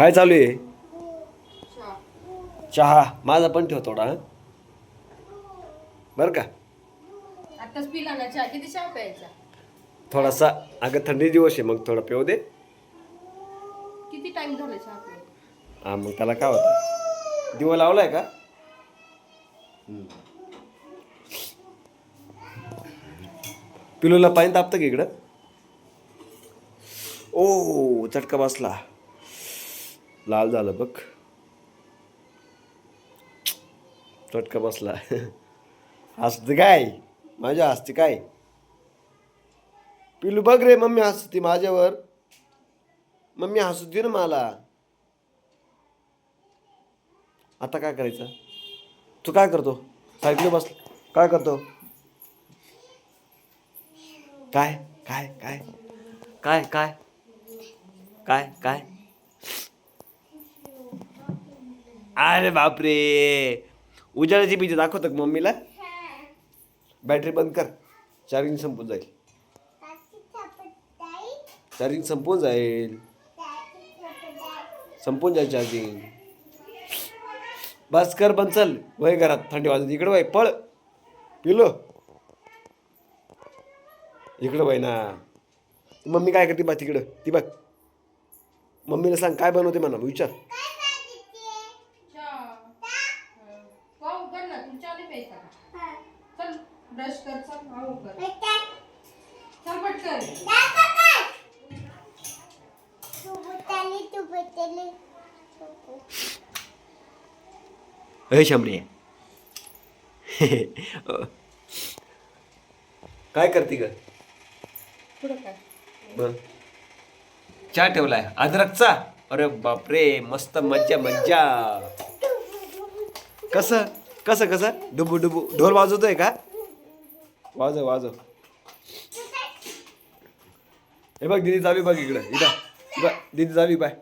काय चालू आहे? चहा. माझा पण ठेव थोडा? बरं का? आताच पिला ना चहा. किती चहा प्यायचा? थोडासा. अगं थंडी दिवस आहे मग थोडा पिऊ दे. किती टाइम झाला चहा हा मग त्याला काय होतं? दिवा लावलाय का? हम्म. पिलूला पाणी तापतं का इकडं? ओ चटका बसला. लाल झालं बघ. चटका बसला. हसते काय? माझ्या हसते काय? पिलू बघ रे मम्मी हसते माझ्यावर. मम्मी हसू दे ना मला. आता काय करायचं? तू काय करतो? सायकली बस. काय करतो? काय? काय? काय? काय? काय? काय? काय? अरे बापरे. उजाळ्याची बीज दाखवतो का मम्मीला? बॅटरी बंद कर. चार्जिंग संपून जाईल. चार्जिंग संपून जाईल. संपून जाईल चार्जिंग. बस कर बंद चल. वय घरात. थंडी वाजत. इकडं वय पळ. पिलो. इकडं वय ना. मम्मी काय करते बा तिकडं? ती बघ. मम्मीला सांग काय बनवते म्हणा विचार चहा पाहू कर ना तू चहा नाही प्यायचा का? चल ब्रश कर चल पाहू कर. चल पटकन. अय शामरी काय करते ग? पुढं काय? मग चहा ठेवलाय. अद्रकचा अरे बापरे मस्त मज्जा मज्जा. कसं? कसं कसं? डुबू डुबू. ढोल वाजवतोय का? वाजव वाजव. हे बघ दिदी चालू बघ इकडं. इथं. बघ दिदी चालू बाय